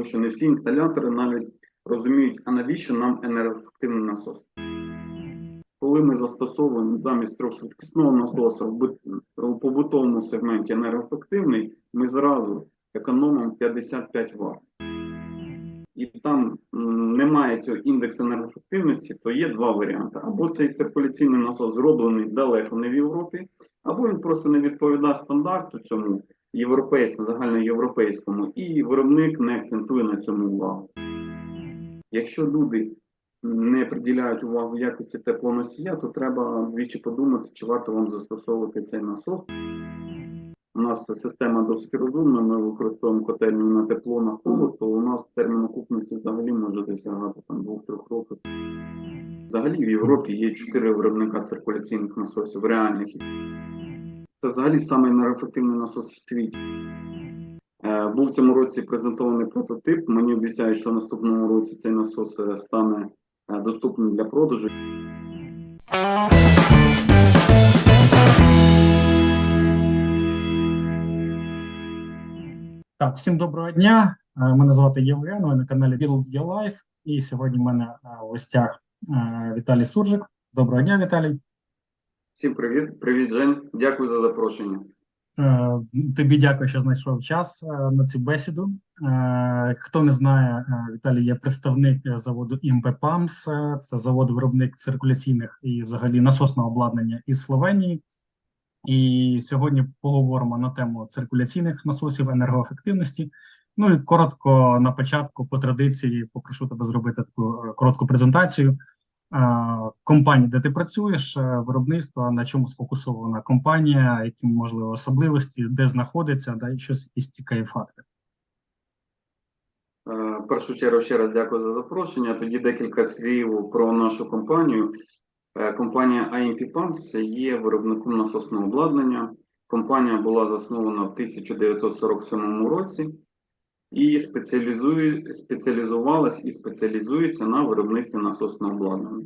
тому що не всі інсталятори навіть розуміють, а навіщо нам енергоефективний насос. Коли ми застосовуємо замість трьохшвидкісного насоса в побутовому сегменті енергоефективний, ми зразу економимо 55 Вт. І там немає цього індексу енергоефективності, то є два варіанти. Або цей циркуляційний насос зроблений далеко не в Європі, або він просто не відповідає стандарту цьому європейському, загальноєвропейському, і виробник не акцентує на цьому увагу. Якщо люди не приділяють увагу якості теплоносія, то треба двічі подумати, чи варто вам застосовувати цей насос. У нас система досить розумна, ми використовуємо котельню на тепло на холод, то у нас термін окупності взагалі може досягати там 2-3 років. Взагалі в Європі є 4 виробника циркуляційних насосів, реальних. Це взагалі самий енергоефективний насос в світі. Е, Був в цьому році презентований прототип. Мені обіцяють, що наступному році цей насос е, стане е, доступним для продажу. Так, всім доброго дня. Мене звати Євген, ви на каналі Build Your Life. І сьогодні в мене в гостях Віталій Суржик. Доброго дня, Віталій. Всім привіт, привіт, Жень. Дякую за запрошення. Е, Тобі дякую, що знайшов час е, на цю бесіду. Е, Хто не знає, Віталій є представник заводу імп Памс. Е, Це завод-виробник циркуляційних і взагалі насосного обладнання із Словенії. І сьогодні поговоримо на тему циркуляційних насосів, енергоефективності. Ну і коротко на початку, по традиції, попрошу тебе зробити таку коротку презентацію. Компанії, де ти працюєш, е, виробництво, на чому сфокусована компанія, які можливо особливості, де знаходиться, да, і щось якісь цікаві факти. Е, першу чергу ще раз дякую за запрошення. Тоді декілька слів про нашу компанію. Е, Компанія IMP Pumps є виробником насосного обладнання. Компанія була заснована в 1947 році і спеціалізує, спеціалізувалась і спеціалізується на виробництві насосного обладнання.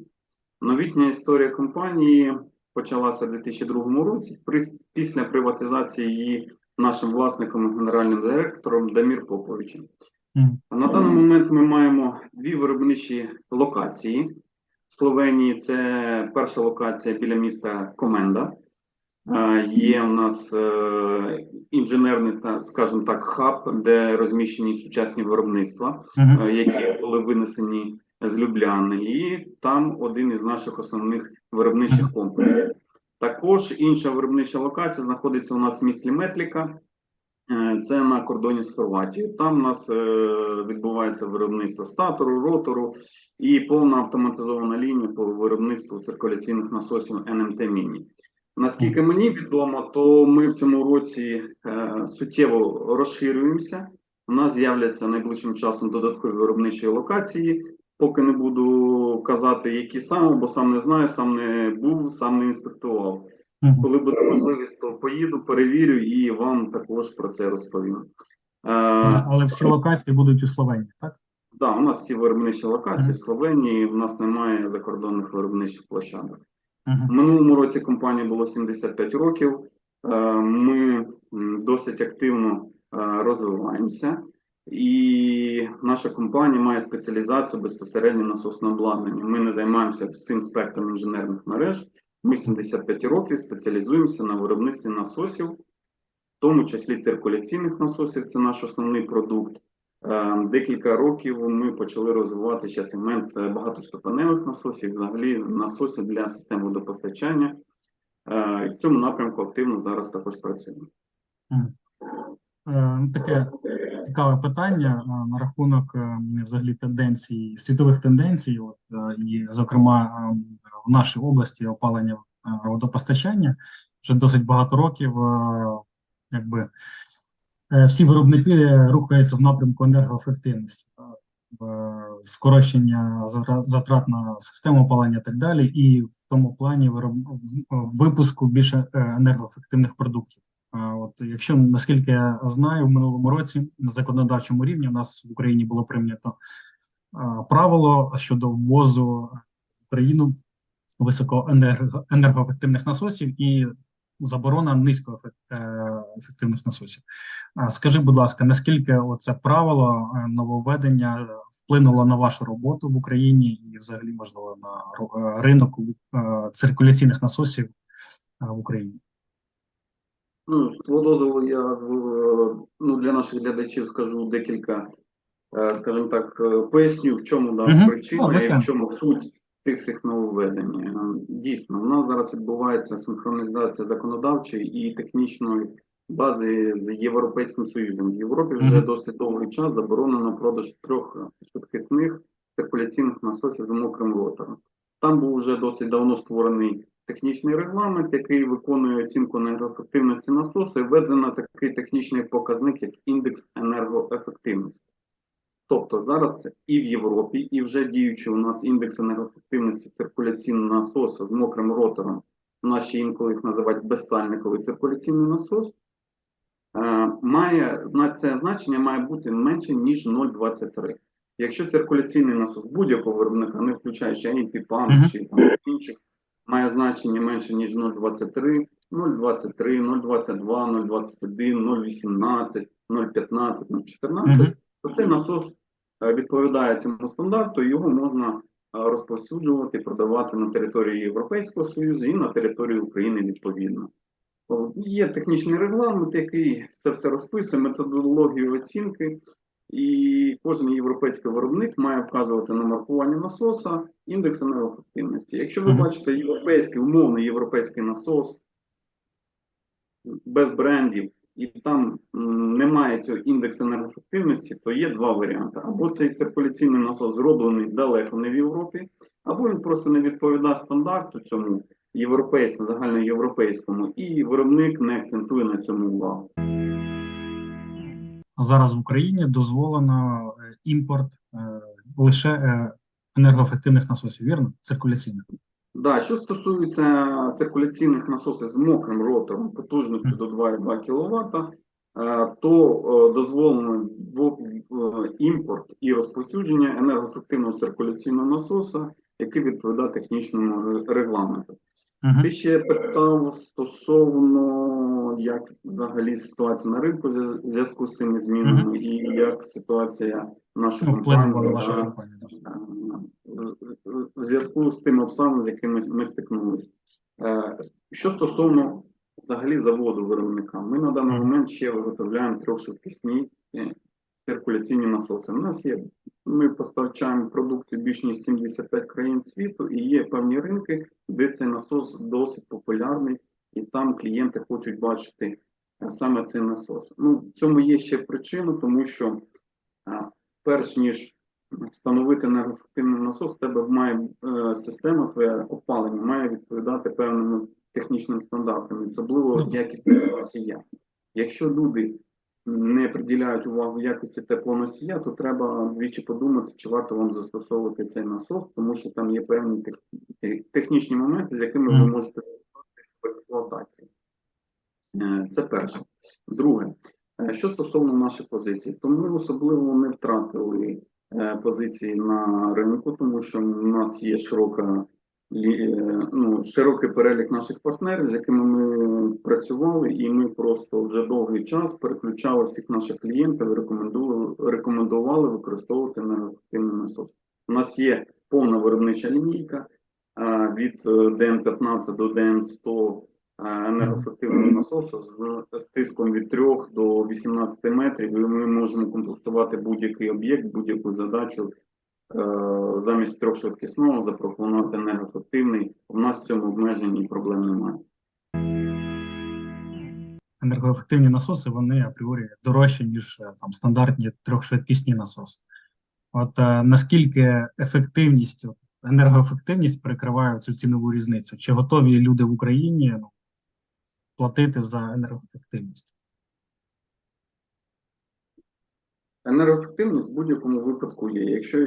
Новітня історія компанії почалася в 2002 році після приватизації її нашим власником і генеральним директором Дамір Поповичем. Мгм. На даний момент ми маємо дві виробничі локації. В Словенії це перша локація біля міста Коменда. Є у нас е, інженерний, та, скажімо так, хаб, де розміщені сучасні виробництва, е, які були винесені з Любляни, і там один із наших основних виробничих комплексів. Також інша виробнича локація знаходиться у нас в місті Метліка. Е, Це на кордоні з Хорватією. Там у нас відбувається виробництво статору, ротору і повна автоматизована лінія по виробництву циркуляційних насосів НМТ Міні. Наскільки мені відомо, то ми в цьому році е, суттєво розширюємося. У нас з'являться найближчим часом додаткові виробничі локації. Поки не буду казати, які саме, бо сам не знаю, сам не був, сам не інспектував. Коли буде можливість, то поїду, перевірю і вам також про це розповім. Е, Але всі локації будуть у Словенії, так? да, у нас всі виробничі локації Мгм. в Словенії, в нас немає закордонних виробничих площадок. В минулому році компанії було 75 років. Е, Ми досить активно е, розвиваємося, і наша компанія має спеціалізацію безпосередньо насосне обладнання. Ми не займаємося всім спектром інженерних мереж. Ми 75 років спеціалізуємося на виробництві насосів, в тому числі циркуляційних насосів. Це наш основний продукт. Е, Декілька років ми почали розвивати ще сегмент е, багатоступеневих насосів, взагалі насосів для систем водопостачання. Е, І в цьому напрямку активно зараз також працюємо. Таке цікаве питання на рахунок взагалі тенденцій, світових тенденцій, от, і, зокрема, в нашій області опалення водопостачання вже досить багато років, якби всі виробники рухаються в напрямку енергоефективності, е, скорочення затрат на систему опалення і так далі, і в тому плані вироб... випуску більше е, енергоефективних продуктів. От якщо наскільки я знаю, в минулому році на законодавчому рівні у нас в Україні було прийнято правило щодо ввозу в Україну високоенерго- енергоефективних насосів, і заборона низькоефективних насосів. А Скажи, будь ласка, наскільки це правило е, нововведення вплинуло на вашу роботу в Україні і, взагалі, можливо, на е, ринок е, циркуляційних насосів е, в Україні? Ну, з твого дозволу я ну, для наших глядачів скажу декілька, е, скажімо так, е, поясню, в чому. О, причина і в чому суть тих всіх нововведень. Е, Дійсно, у нас зараз відбувається синхронізація законодавчої і технічної бази з Європейським Союзом. В Європі вже досить довгий час заборонено продаж трьох е, швидкісних циркуляційних насосів з мокрим ротором. Там був вже досить давно створений технічний регламент, який виконує оцінку енергоефективності насосу, і введено такий технічний показник, як індекс енергоефективності. Тобто зараз і в Європі, і вже діючий у нас індекс енергоефективності циркуляційного насоса з мокрим ротором, наші інколи їх називають безсальниковий циркуляційний насос, е, має це значення має бути менше ніж 0,23. Якщо циркуляційний насос будь-якого виробника, не включаючи АІПІПАМ Мгм. чи там, інших, має значення менше ніж 0,23, 0,23, 0,22, 0,21, 0,18, 0,15, 0,14, Мгм. То цей насос е, відповідає цьому стандарту, і його можна е, розповсюджувати, продавати на території Європейського Союзу і на території України відповідно. Є технічний регламент, який це все розписує, методологію оцінки, і кожен європейський виробник має вказувати на маркуванні насоса індекс енергоефективності. Якщо ви бачите європейський, умовний європейський насос без брендів, і там немає цього індексу енергоефективності, то є два варіанти. Або цей циркуляційний насос зроблений далеко не в Європі, або він просто не відповідає стандарту цьому європейському, загальноєвропейському, і виробник не акцентує на цьому увагу. Зараз в Україні дозволено е, імпорт е, лише е, енергоефективних насосів, вірно? Циркуляційних. Да, що стосується циркуляційних насосів з мокрим ротором потужністю до 2,2 кВт, то е, дозволено е, імпорт і розповсюдження енергоефективного циркуляційного насоса, який відповідає технічному ре- регламенту. Мгм. Ти ще питав стосовно як взагалі ситуація на ринку в зв'язку з цими змінами і як ситуація нашої Ну, компанії. В- зв'язку з тими обставинами, з якими ми стикнулися. Е, Що стосовно взагалі заводу виробника, ми на даний момент ще виготовляємо трьохшвидкісні е, циркуляційні насоси. У нас є, ми постачаємо продукти більш ніж 75 країн світу, і є певні ринки, де цей насос досить популярний, і там клієнти хочуть бачити е, саме цей насос. Ну, в цьому є ще причина, тому що перш ніж встановити енергоефективний насос, в тебе має е, система твоя опалення має відповідати певним технічним стандартам, особливо якість теплоносія. Якщо люди не приділяють увагу якості теплоносія, то треба двічі подумати, чи варто вам застосовувати цей насос, тому що там є певні тех- технічні моменти, з якими ви можете стикнутися в експлуатації. Е, Це перше. Друге, е, що стосовно наших позицій, то ми особливо не втратили позиції на ринку, тому що в нас є широка е, ну, широкий перелік наших партнерів, з якими ми працювали, і ми просто вже довгий час переключали всіх наших клієнтів, рекомендували, рекомендували використовувати енергоефективний насос. У нас є повна виробнича лінійка е, від е, ДН-15 до ДН-100 е, енергоефективного насосу з, з тиском від 3 до 18 метрів, і ми можемо комплектувати будь-який об'єкт, будь-яку задачу е, замість трьохшвидкісного запропонувати енергоефективний. У нас в цьому обмежень і проблем немає. Енергоефективні насоси вони апріорі дорожчі, ніж е, там стандартні трьохшвидкісні насоси. От е, наскільки ефективність, енергоефективність перекриває цю цінову різницю? Чи готові люди в Україні ну, платити за енергоефективність? Енергоефективність в будь-якому випадку є. Якщо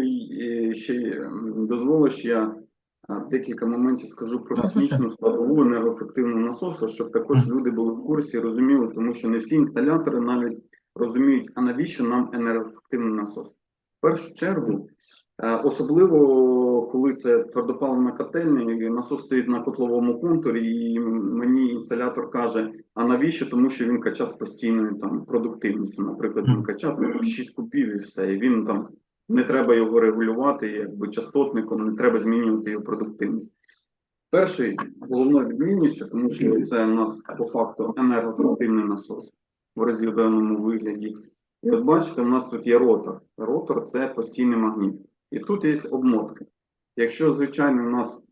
ще дозволиш, я декілька моментів скажу про технічну складову енергоефективного насосу, щоб також люди були в курсі, розуміли, тому що не всі інсталятори навіть розуміють, а навіщо нам енергоефективний насос. В першу чергу, особливо коли це твердопаливна котельня, насос стоїть на котловому контурі, і мені інсталятор каже, а навіщо? Тому що він качав з постійною там продуктивністю. Наприклад, він качав там, 6 кубів і все. І він там не треба його регулювати, якби частотником, не треба змінювати його продуктивність. Перший головною відмінністю, тому що це у нас по факту енергоефективний насос в розділеному вигляді. І от бачите, у нас тут є ротор. Ротор це постійний магніт. І тут є обмотки. Якщо, звичайно, у нас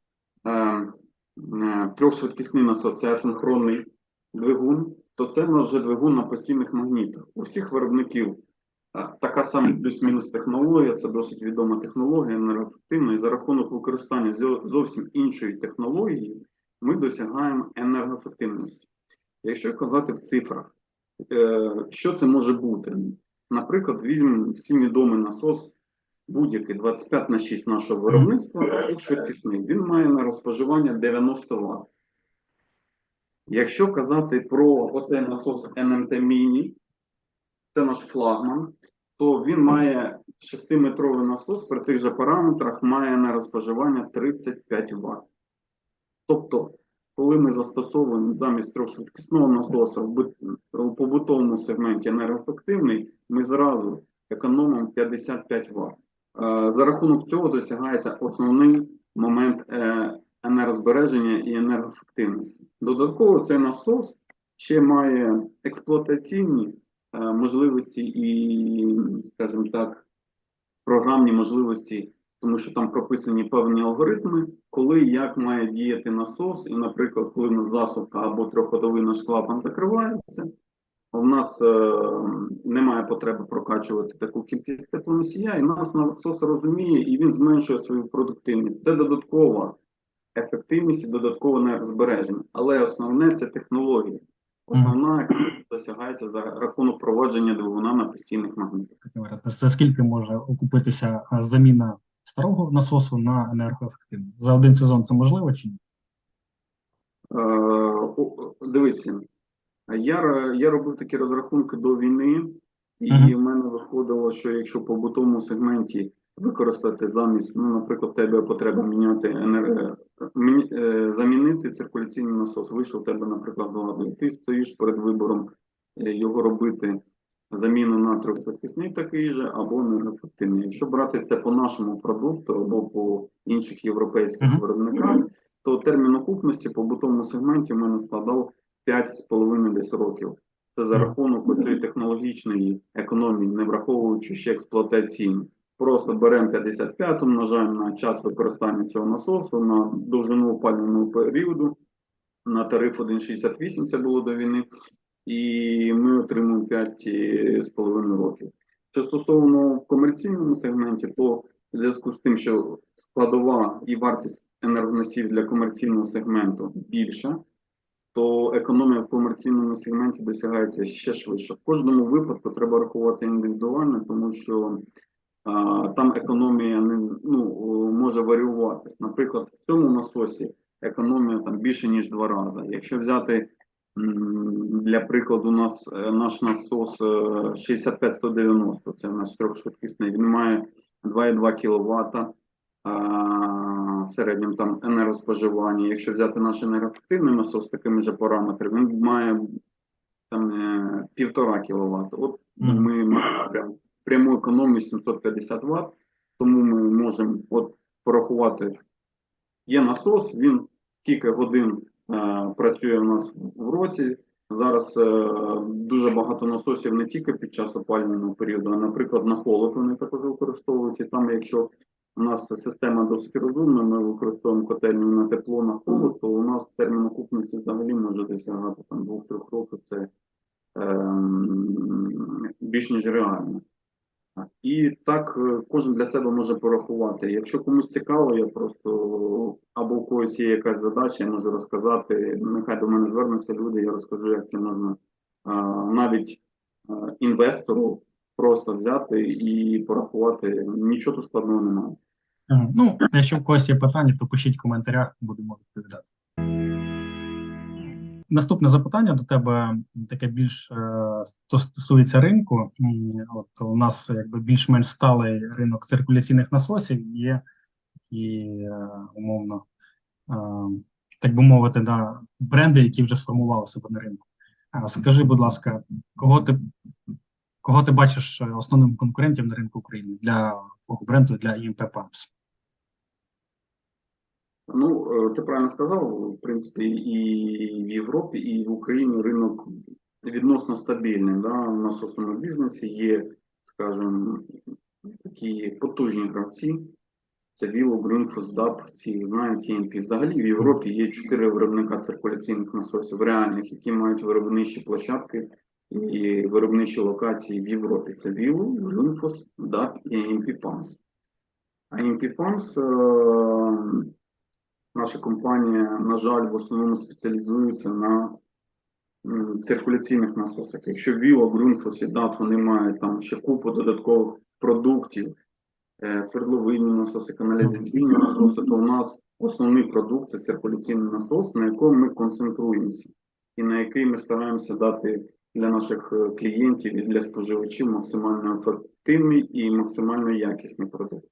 е, е, трьохшвидкісний насос це асинхронний двигун, то це у нас вже двигун на постійних магнітах. У всіх виробників е, така сама плюс-мінус технологія, це досить відома технологія, енергоефективна, і за рахунок використання зовсім іншої технології ми досягаємо енергоефективності. Якщо казати в цифрах, е, що це може бути? Наприклад, візьмемо всім відомий насос, будь-який 25 на 6 нашого виробництва, швидкісний, він має на розпоживання 90 Вт. Якщо казати про оцей насос NMT Mini, це наш флагман, то він має 6-метровий насос при тих же параметрах має на розпоживання 35 Вт. Тобто, коли ми застосовуємо замість трьохшвидкісного насоса в побутовому сегменті енергоефективний, ми зразу економимо 55 Вт. Е, За рахунок цього досягається основний момент е, енергозбереження і енергоефективності. Додатково цей насос ще має експлуатаційні е, можливості і, скажімо так, програмні можливості, тому що там прописані певні алгоритми, коли як має діяти насос, і, наприклад, коли в нас засувка або трьохходовий наш клапан закривається, у нас е, немає потреби прокачувати таку кількість теплоносія, і нас насос розуміє, і він зменшує свою продуктивність. Це додаткова ефективність і додаткове енергозбереження. Але основне це технологія. Основна яка досягається за рахунок проводження двигуна на постійних магнітах. За скільки може окупитися заміна старого насосу на енергоефективний? За один сезон це можливо чи ні? Е, Дивися, я, я робив такі розрахунки до війни, і в мене виходило, що якщо по побутовому сегменті використати замість, ну, наприклад, тебе потреба міняти енер... міні- е, замінити циркуляційний насос, вийшов тебе, наприклад, з ладу, і ти стоїш перед вибором е, його робити заміну на трьохшвидкісний такий же або неефективний. Якщо брати це по нашому продукту або по інших європейських Мгм. виробниках, то термін окупності по побутовому сегменті в мене складав 5,5 десь років. Це за рахунок цієї технологічної економії, не враховуючи ще експлуатаційну. Просто беремо 55, умножаємо на час використання цього насосу, на довжину опалювального періоду, на тариф 1,68 це було до війни, і ми отримуємо 5,5 років. Що стосовно в комерційному сегменті, то в зв'язку з тим, що складова і вартість енергоносіїв для комерційного сегменту більша, то економія в комерційному сегменті досягається ще швидше. В кожному випадку треба рахувати індивідуально, тому що а, там економія не ну, може варіюватись. Наприклад, в цьому насосі економія там більше ніж два рази. Якщо взяти для прикладу, нас е, наш насос е, 65-190, це наш трьохшвидкісний, він має 2,2 кВт середньому там енергоспоживання. Якщо взяти наш енергоефективний насос з такими же параметрами, він має там е, півтора кВт. От ми маємо прям пряму економію 750 Вт, тому ми можемо от порахувати. Є насос, він кілька годин е, працює у нас в році. Зараз е, дуже багато насосів не тільки під час опалювального періоду, а наприклад на холод вони також використовують. І там, якщо у нас система досить розумна, ми використовуємо котельню на тепло, на холод, то у нас термін окупності взагалі може досягати там 2-3 років. Це ем, більш ніж реально. І так е, кожен для себе може порахувати. Якщо комусь цікаво, я просто або у когось є якась задача, я можу розказати. Нехай до мене звернуться люди, я розкажу, як це можна а, навіть а, інвестору просто взяти і порахувати. Нічого тут складного немає. Ну, якщо в когось є питання, то пишіть в коментарях, будемо відповідати. наступне запитання до тебе таке більш е, то стосується ринку. От у нас якби більш-менш сталий ринок циркуляційних насосів. Є такі е, умовно, е, так би мовити, да, бренди, які вже сформували себе на ринку. Скажи, будь ласка, кого ти кого ти бачиш основним конкурентом на ринку України для бренду для EMP Pumps? Ну, е, ти правильно сказав, в принципі, і в Європі, і в Україні ринок відносно стабільний. Да? У насосному бізнесі є, скажімо, такі потужні гравці. Це Віло, Грюнфус, ДАП, всі їх знають, EMP. Взагалі в Європі є чотири виробника циркуляційних насосів реальних, які мають виробничі площадки і виробничі локації в Європі. Це Віло, Грюнфус, ДАП і EMP Pumps. А EMP Pumps, е, наша компанія, на жаль, в основному спеціалізується на циркуляційних насосах. Якщо Віло, Грюнфус і ДАП, вони мають там ще купу додаткових продуктів, е, свердловинні насоси, каналізаційні насоси, то у нас основний продукт це циркуляційний насос, на якому ми концентруємося, і на який ми стараємося дати для наших е, клієнтів і для споживачів максимально ефективний і максимально якісний продукт.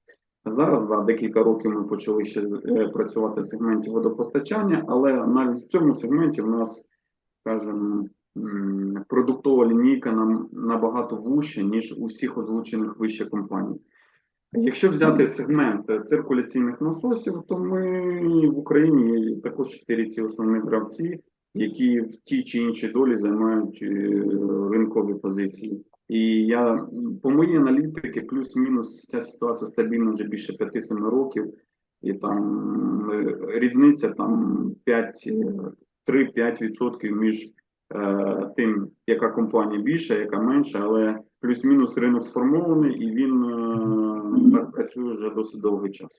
Зараз да, декілька років ми почали ще е, працювати в сегменті водопостачання, але навіть в цьому сегменті в нас, скажімо, продуктова лінійка нам набагато вужча, ніж у всіх озвучених вище компаній. Якщо взяти сегмент е, циркуляційних насосів, то ми в Україні також чотири ці основні гравці, які в тій чи іншій долі займають е, ринкові позиції. І я по моїй аналітики, плюс-мінус ця ситуація стабільна вже більше 5-7 років, і там е, різниця там 5, е, 3-5% між е, тим, яка компанія більша, яка менша, але плюс-мінус ринок сформований і він е, працює вже досить довгий час.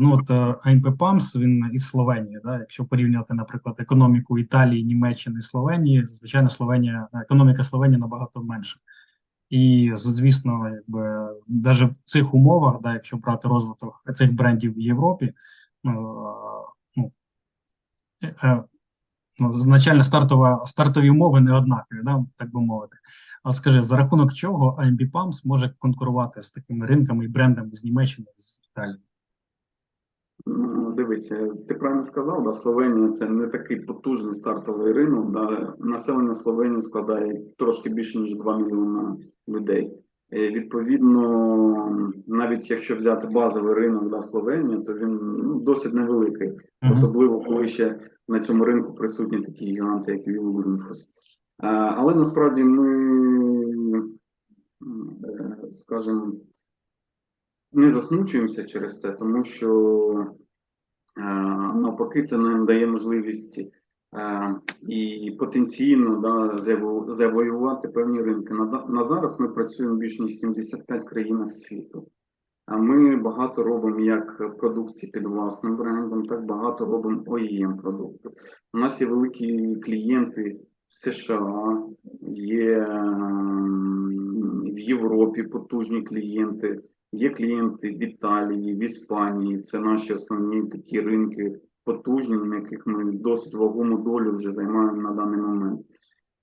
Ну, от е, AMP Pumps, він із Словенії, да? Якщо порівняти, наприклад, економіку Італії, Німеччини, Словенії, звичайно, Словенія, економіка Словенії набагато менша. І, звісно, якби навіть в цих умовах, да, якщо брати розвиток цих брендів в Європі, ну, е, ну, е, ну, значально стартова, стартові умови не однакові, да, так би мовити. А скажи, за рахунок чого AMB Pumps може конкурувати з такими ринками і брендами з Німеччини, з Італії? Дивися, ти правильно сказав, да, Словенія це не такий потужний стартовий ринок. Да. Населення Словенії складає трошки більше ніж 2 мільйона людей. Е, Відповідно, навіть якщо взяти базовий ринок да, Словенії, то він ну, досить невеликий, Мгм. особливо коли ще на цьому ринку присутні такі гіганти, як Вілгрунфос. Але насправді ми, е, скажімо, не засмучуємося через це, тому що е, навпаки це нам дає можливість е, і потенційно да, завоювати певні ринки. На, зараз ми працюємо більш ніж 75 країнах світу. А ми багато робимо як продукції під власним брендом, так багато робимо OEM продуктів. У нас є великі клієнти в США, є ем, в Європі потужні клієнти. Є клієнти в Італії, в Іспанії. Це наші основні такі ринки потужні, на яких ми досить вагому долю вже займаємо на даний момент.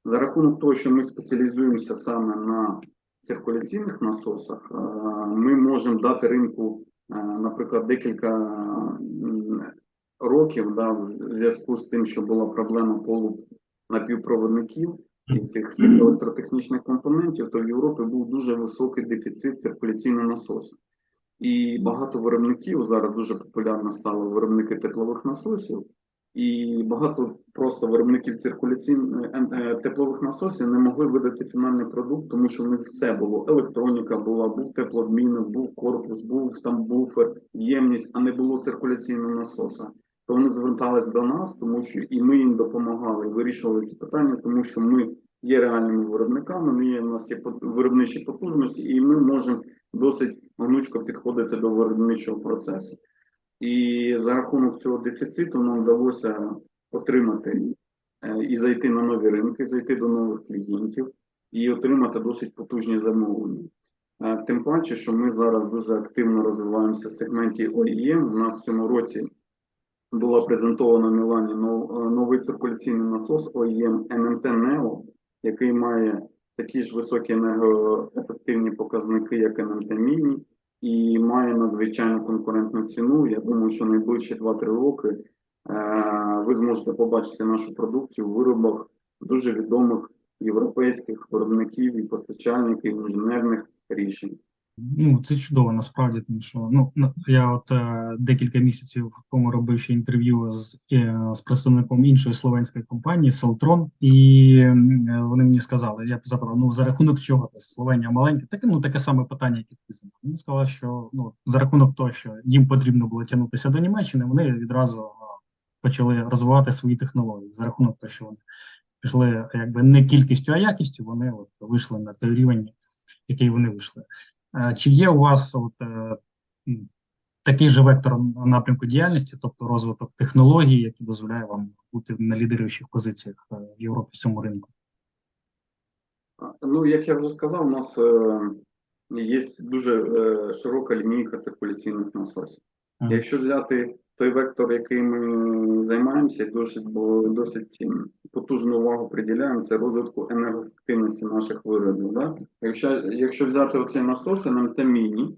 За рахунок того, що ми спеціалізуємося саме на циркуляційних насосах, е, ми можемо дати ринку, е, наприклад, декілька років, да, в зв'язку з тим, що була проблема полу напівпроводників цих електротехнічних компонентів, то в Європі був дуже високий дефіцит циркуляційного насосу. І багато виробників зараз дуже популярно стало виробники теплових насосів, і багато просто виробників циркуляційних е, е, теплових насосів не могли видати фінальний продукт, тому що в них все було. Електроніка була, був теплообмінник, був корпус, був там буфер, ємність, а не було циркуляційного насоса. То вони звертались до нас, тому що і ми їм допомагали, вирішували ці питання, тому що ми є реальними виробниками, ми є, у нас є виробничі потужності, і ми можемо досить гнучко підходити до виробничого процесу. І за рахунок цього дефіциту нам вдалося отримати е, і зайти на нові ринки, зайти до нових клієнтів і отримати досить потужні замовлення. Е, Тим паче, що ми зараз дуже активно розвиваємося в сегменті OEM. У нас в цьому році була презентована Мілані е, новий циркуляційний насос E OEM NMT NEO, який має такі ж високі енергоефективні показники, як NMT Mini, і має надзвичайно конкурентну ціну. Я думаю, що найближчі 2-3 роки е, ви зможете побачити нашу продукцію в виробах дуже відомих європейських виробників і постачальників інженерних рішень. Ну, це чудово, насправді, тому що ну я от е, декілька місяців тому робив ще інтерв'ю з, е, з представником іншої словенської компанії Селтрон, і е, вони мені сказали, я запитав, ну за рахунок чого Тобто Словенія маленька, таке ну таке саме питання, яке ти задав. Він сказав, що ну за рахунок того, що їм потрібно було тягнутися до Німеччини, вони відразу е, почали розвивати свої технології за рахунок того, що вони пішли якби не кількістю, а якістю, вони от вийшли на той рівень, який вони вийшли. Е, Чи є у вас от, е, такий же вектор напрямку діяльності, тобто розвиток технологій, який дозволяє вам бути на лідеруючих позиціях е, в Європі в цьому ринку? Ну, як я вже сказав, у нас є дуже широка лінійка циркуляційних насосів. Якщо взяти той вектор, який ми займаємося, досить, досить потужну увагу приділяємо, це розвитку енергоефективності наших виробів. Да? Якщо, якщо взяти оцей насос Міні,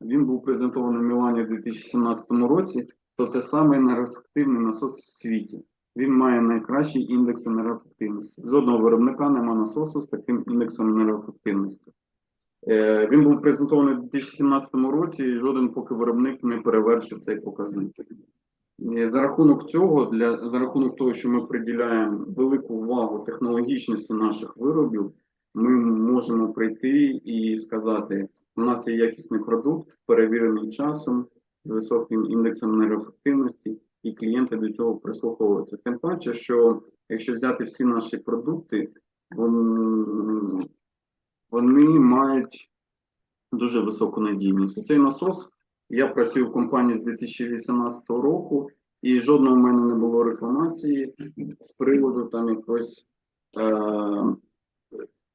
він був презентований в Мілані в 2017 році, то це саме енергоефективний насос в світі. Він має найкращий індекс енергоефективності. Жодного виробника немає насосу з таким індексом енергоефективності. Е, Він був презентований у 2017 році, і жоден поки виробник не перевершив цей показник. За рахунок цього, для за рахунок того, що ми приділяємо велику увагу технологічності наших виробів, ми можемо прийти і сказати: у нас є якісний продукт, перевірений часом з високим індексом енергоефективності, і клієнти до цього прислуховуються. Тим паче, що якщо взяти всі наші продукти, вон- вони мають дуже високу надійність. Цей насос я працюю в компанії з 2018 року, і жодного в мене не було рекламації з приводу там якось е,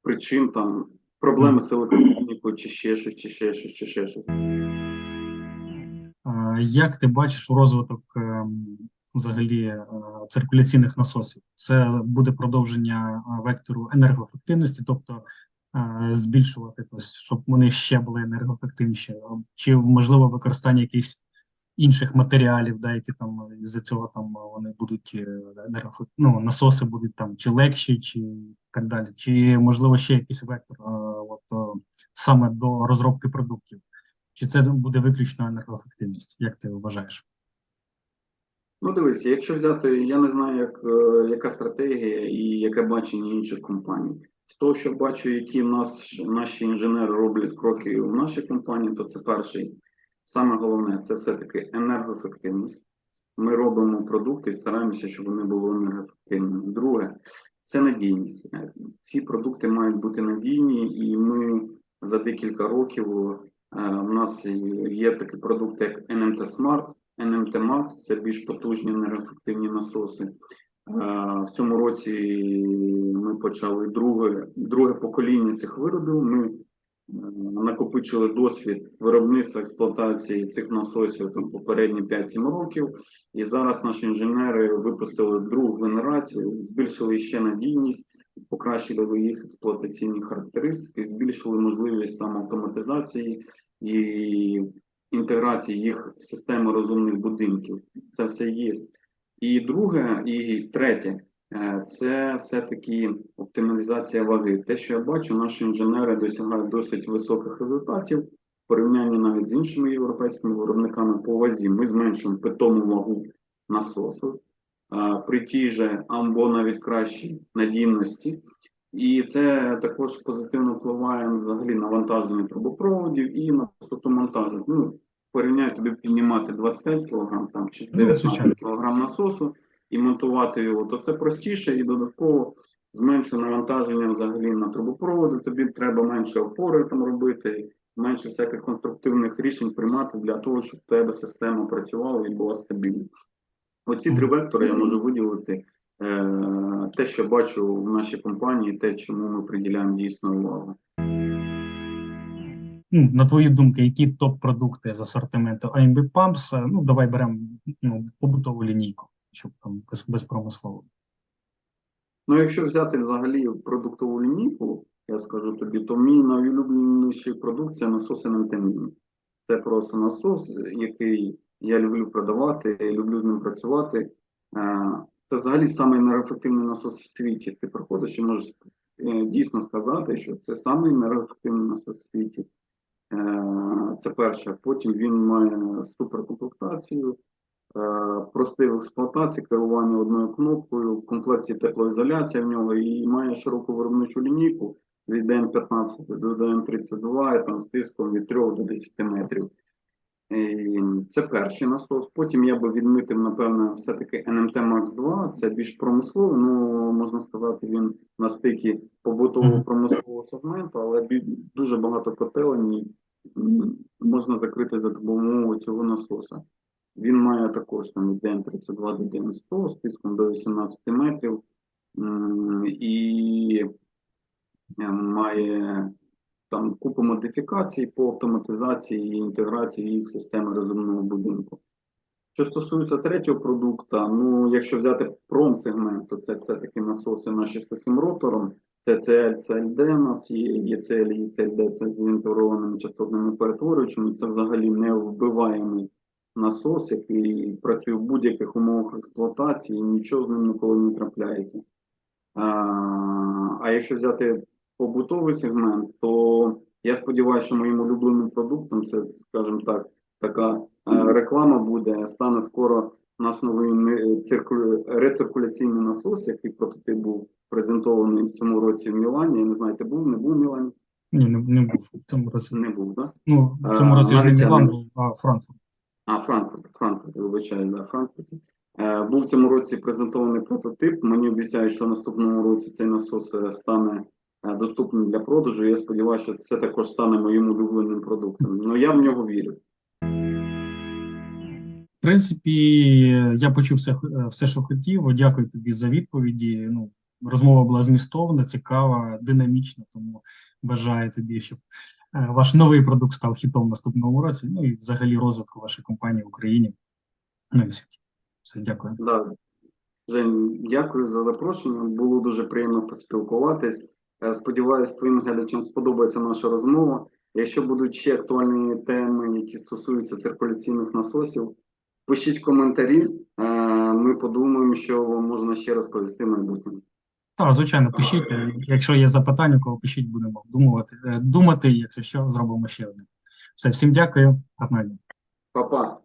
причин там проблеми з електронікою, чи ще щось, чи ще щось, чи ще щось. Е, Як ти бачиш розвиток ем, взагалі е, циркуляційних насосів? Це буде продовження е, вектору енергоефективності, тобто е, збільшувати, тобто, щоб вони ще були енергоефективніші, чи можливо використання якихось інших матеріалів, да, які там е, з-за цього там е, вони будуть е, енергоефек- ну, насоси будуть там чи легші, чи так далі, чи можливо ще якийсь вектор, е, от е, саме до розробки продуктів. Чи це буде виключно енергоефективність? Як ти вважаєш? Ну, дивись, якщо взяти, я не знаю, як, е, яка стратегія і яке бачення інших компаній. З того, що бачу, які нас наші інженери роблять кроки в нашій компанії, то це перший. Саме головне це все-таки енергоефективність. Ми робимо продукти і стараємося, щоб вони були енергоефективними. Друге, це надійність. Е, Ці продукти мають бути надійні, і ми за декілька років е, у нас є такий продукт, як NMT Smart, NMT Max, це більш потужні енергоефективні насоси. Е, В цьому році ми почали друге, друге покоління цих виробів. Ми е, накопичили досвід виробництва експлуатації цих насосів там, попередні 5-7 років. І зараз наші інженери випустили другу генерацію, збільшили ще надійність, покращили їх експлуатаційні характеристики, збільшили можливість там автоматизації і інтеграції їх системи розумних будинків. Це все є. І друге, і третє, е, це все-таки оптимізація ваги. Те, що я бачу, наші інженери досягають досить високих результатів в порівнянні навіть з іншими європейськими виробниками по вазі. Ми зменшуємо питому вагу насосу е, при тій же або навіть кращій надійності. І це також позитивно впливає взагалі на вантаження трубопроводів і на монтажу. Ну, порівняй тобі піднімати 25 кг там, чи Ну, 19 звичайно. кг насосу і монтувати його, то це простіше і додатково зменшує навантаження взагалі на трубопроводи. Тобі треба менше опори там робити, менше всяких конструктивних рішень приймати для того, щоб в тебе система працювала і була стабільна. Оці три вектори я можу виділити. Е, те, що бачу в нашій компанії, те, чому ми приділяємо дійсно увагу. Ну, на твою думку, які топ-продукти з асортименту AMB Pumps? Е, Ну, давай беремо ну, побутову лінійку, щоб там без, без. Ну, якщо взяти взагалі продуктову лінійку, я скажу тобі, то мій найулюбленіший продукт це насос НМТ-міні. Це просто насос, який я люблю продавати, люблю з ним працювати. Е, Це взагалі самий насос в світі. Ти приходиш і можеш е, дійсно сказати, що це самий насос в світі. Е, Це перше. Потім він має суперкомплектацію, е, простий в експлуатації, керування одною кнопкою, в комплекті теплоізоляція в нього і має широку виробничу лінійку від ДМ-15 до DM32 і там з тиском від 3 до 10 метрів. І Це перший насос. Потім я би відмітив, напевно, все-таки NMT Max 2. Це більш промисловий, ну можна сказати, він на стикі побутового промислового сегменту, але дуже багато котелень можна закрити за допомогою цього насоса. Він має також там від DM32 до DM100 з тиском до 18 метрів. І е, має там купу модифікацій по автоматизації і інтеграції їх системи розумного будинку. Що стосується третього продукту, ну якщо взяти пром-сегмент, то це все-таки насоси на шістохим ротором. TCL, CLD у нас є, ECL і CLD це з інтегрованими частотними перетворювачами. Це взагалі не вбиваємий насос, який працює в будь-яких умовах експлуатації, нічого з ним ніколи не трапляється. А, а якщо взяти побутовий сегмент, то я сподіваюся, що моїм улюбленим продуктом це, скажімо так, така е, реклама буде. Стане скоро наш новий цирку- рециркуляційний насос, який прототип був презентований в цьому році в Мілані. Я не знаю, ти був, не був в Мілані? Ні, не, не був в цьому році. Не був, так? Ну, в цьому А, році ж не Мілан був, а Франкфурт. А, Франкфурт, Франкфурт, вибачаю, да, Франкфурт. Е, був в цьому році презентований прототип. Мені обіцяють, що наступному році цей насос е, стане е, доступним для продажу. Я сподіваюся, що це також стане моїм улюбленим продуктом. Ну я в нього вірю. В принципі, я почув все, все, що хотів. Дякую тобі за відповіді. Ну, розмова була змістовна, цікава, динамічна, тому бажаю тобі, щоб е, ваш новий продукт став хітом в наступному році. Ну і взагалі розвитку вашої компанії в Україні. Ну і в світі. Все, дякую. Да. Жень, дякую за запрошення. Було дуже приємно поспілкуватись. Е, Сподіваюсь, твоїм глядачам сподобається наша розмова. Якщо будуть ще актуальні теми, які стосуються циркуляційних насосів, пишіть коментарі. Е, Ми подумаємо, що можна ще розповісти в майбутньому. Так, звичайно, пишіть. Якщо є запитання, у кого пишіть, будемо думати. е, Думати, якщо що, зробимо ще одне. Все, всім дякую. Па-па!